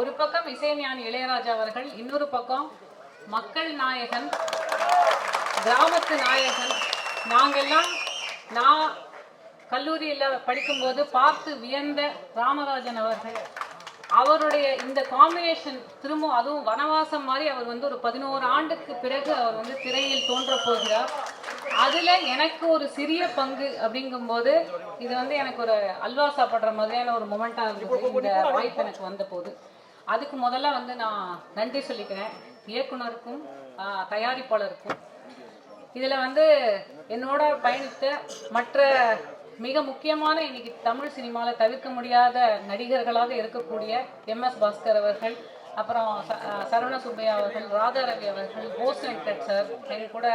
ஒரு பக்கம் இசைஞானி இளையராஜா அவர்கள் இன்னொரு பக்கம் மக்கள் நாயகன் கிராமத்து நாயகன். நாங்கெல்லாம் நான் கல்லூரியில் படிக்கும்போது பார்த்து வியந்த ராமராஜன் அவர்கள். அவருடைய இந்த காம்பினேஷன் திரும்ப அதுவும் வனவாசம் மாதிரி அவர் வந்து ஒரு பதினோரு ஆண்டுக்கு பிறகு அவர் வந்து திரையில் தோன்ற போகிறார். அதுல எனக்கு ஒரு சிறிய பங்கு அப்படிங்கும்போது இது வந்து எனக்கு ஒரு அல்வா சாப்பிட்ற மாதிரியான ஒரு மொமெண்டா இருந்தது. இந்த வாய்ப்பு எனக்கு வந்த போது. அதுக்கு முதல்ல வந்து நான் நன்றி சொல்லிக்கிறேன் இயக்குனருக்கும் தயாரிப்பாளருக்கும். இதில் வந்து என்னோட பயணித்த மற்ற மிக முக்கியமான இன்னைக்கு தமிழ் சினிமாவில் தவிர்க்க முடியாத நடிகர்களாக இருக்கக்கூடிய எம்எஸ் பாஸ்கர் அவர்கள் அப்புறம் ச- சரவண சுப்பையா அவர்கள் ராதா ரவி அவர்கள் போஸ் வெங்கட் சார் எங்க கூட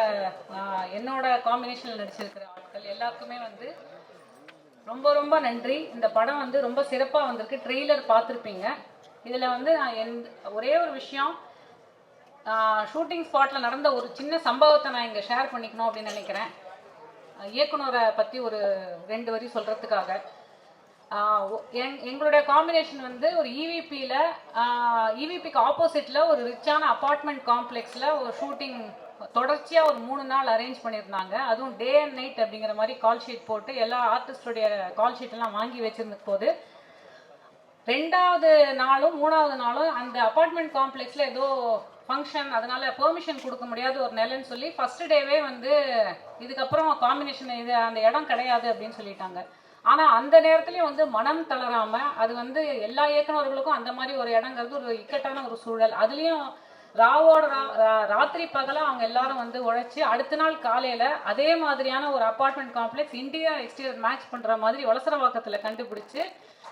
என்னோட காம்பினேஷனில் நடிச்சிருக்கிற ஆட்கள் எல்லாருக்குமே வந்து ரொம்ப ரொம்ப நன்றி. இந்த படம் வந்து ரொம்ப சிறப்பாக வந்திருக்கு. ட்ரெய்லர் பார்த்துருப்பீங்க. இதில் வந்து நான் என் ஒரே ஒரு விஷயம் ஷூட்டிங் ஸ்பாட்டில் நடந்த ஒரு சின்ன சம்பவத்தை நான் இங்கே ஷேர் பண்ணிக்கணும் அப்படின்னு நினைக்கிறேன். இயக்குனரை பற்றி ஒரு ரெண்டு வரி சொல்கிறதுக்காக எங் எங்களுடைய காம்பினேஷன் வந்து ஒரு இவிபியில் இவிபிக்கு ஆப்போசிட்டில் ஒரு ரிச்சான அப்பார்ட்மெண்ட் காம்ப்ளெக்ஸில் ஒரு ஷூட்டிங் தொடர்ச்சியாக ஒரு மூணு நாள் அரேஞ்ச் பண்ணியிருந்தாங்க. அதுவும் டே அண்ட் நைட் அப்படிங்கிற மாதிரி கால் ஷீட் போட்டு எல்லா ஆர்டிஸ்டுடைய கால் ஷீட்டெல்லாம் வாங்கி வச்சிருந்த போது ரெண்டாவது நாளும் மூணாவது நாளும் அந்த அப்பார்ட்மெண்ட் காம்ப்ளெக்ஸில் ஏதோ ஃபங்க்ஷன் அதனால பெர்மிஷன் கொடுக்க முடியாத ஒரு நிலைன்னு சொல்லி ஃபர்ஸ்ட் டேவே வந்து இதுக்கப்புறம் காம்பினேஷன் இது அந்த இடம் கிடையாது அப்படின்னு சொல்லிட்டாங்க. ஆனால் அந்த நேரத்துலையும் வந்து மனம் தளராமல் அது வந்து எல்லா இயக்குனர்களுக்கும் அந்த மாதிரி ஒரு இடங்கிறது ஒரு இக்கட்டான ஒரு சூழல். அதுலேயும் ராவோட ரா- ரா- ராத்திரி பகலாக அவங்க எல்லாரும் வந்து உழைச்சி அடுத்த நாள் காலையில் அதே மாதிரியான ஒரு apartment complex India exterior match பண்ணுற மாதிரி வளசரவாக்கத்தில் கண்டுபிடிச்சி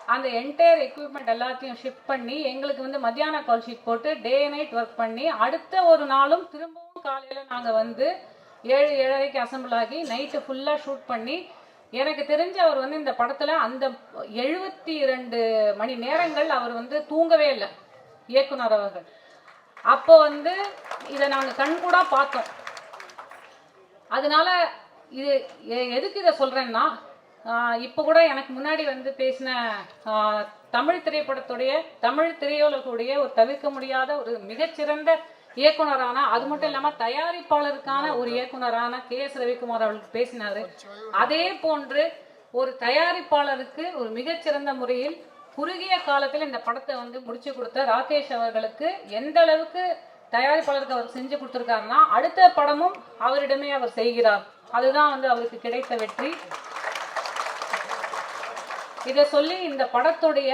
அந்த என்டையர் எக்யூப்மெண்ட் எல்லாத்தையும் ஷிஃப்ட் பண்ணி எங்களுக்கு வந்து மத்தியான கால் ஷீட் போட்டு டே நைட் ஒர்க் பண்ணி அடுத்த ஒரு நாளும் திரும்பவும் காலையில் நாங்கள் வந்து ஏழு ஏழரைக்கு அசம்பிள் ஆகி நைட்டு ஃபுல்லாக ஷூட் பண்ணி எனக்கு தெரிஞ்சு அவர் வந்து இந்த படத்தில் அந்த எழுபத்தி இரண்டு மணி நேரங்கள் அவர் வந்து தூங்கவே இல்லை இயக்குனர் அவர்கள். அப்போ வந்து இதை நாங்கள் கண்கூடா பார்த்தோம். அதனால இது எ- எதுக்கு இதை சொல்கிறேன்னா இப்போ கூட எனக்கு முன்னாடி வந்து பேசின ஆஹ், தமிழ் திரைப்படத்துடைய தமிழ் திரையுலகுடைய ஒரு தவிர்க்க முடியாத ஒரு மிகச்சிறந்த இயக்குனரான அது மட்டும் இல்லாம தயாரிப்பாளருக்கான ஒரு இயக்குனரான கே எஸ் ரவிக்குமார் அவர்களுக்கு பேசினாரு. அதே போன்று ஒரு தயாரிப்பாளருக்கு ஒரு மிகச்சிறந்த முறையில் குறுகிய காலத்தில் இந்த படத்தை வந்து முடிச்சு கொடுத்த ராகேஷ் அவர்களுக்கு எந்த அளவுக்கு தயாரிப்பாளருக்கு அவர் செஞ்சு கொடுத்துருக்காருன்னா அடுத்த படமும் அவரிடமே அவர் செய்கிறார். அதுதான் வந்து அவருக்கு கிடைத்த வெற்றி. இதை சொல்லி இந்த படத்துடைய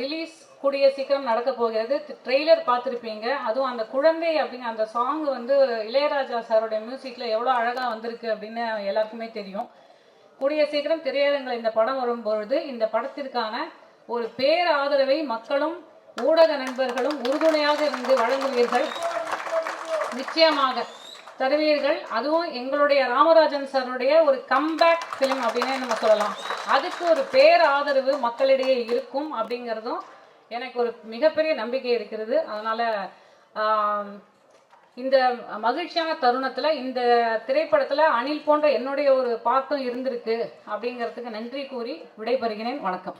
ரிலீஸ் கூடிய சீக்கிரம் நடக்க போகிறது. ட்ரெய்லர் பார்த்துருப்பீங்க. அதுவும் அந்த குழந்தை அப்படிங்கிற அந்த சாங் வந்து இளையராஜா சாரோடைய மியூசிக்கில் எவ்வளோ அழகாக வந்திருக்கு அப்படின்னு எல்லாருக்குமே தெரியும். கூடிய சீக்கிரம் திரையரங்கில் இந்த படம் வரும்பொழுது இந்த படத்திற்கான ஒரு பேர் ஆதரவை மக்களும் ஊடக நண்பர்களும் உறுதுணையாக இருந்து வழங்குவீர்கள். நிச்சயமாக. தருவீர்கள். அதுவும் எங்களுடைய ராமராஜன் சாருடைய ஒரு கம்பேக் ஃபிலிம் அப்படின்னே நம்ம சொல்லலாம். அதுக்கு ஒரு பேர் ஆதரவு மக்களிடையே இருக்கும் அப்படிங்கிறதும் எனக்கு ஒரு மிகப்பெரிய நம்பிக்கை இருக்கிறது. அதனால் இந்த மகிழ்ச்சியான தருணத்தில் இந்த திரைப்படத்தில் அனில் போன்ற என்னுடைய ஒரு பாட்டும் இருந்திருக்கு அப்படிங்கிறதுக்கு நன்றி கூறி விடைபெறுகிறேன். வணக்கம்.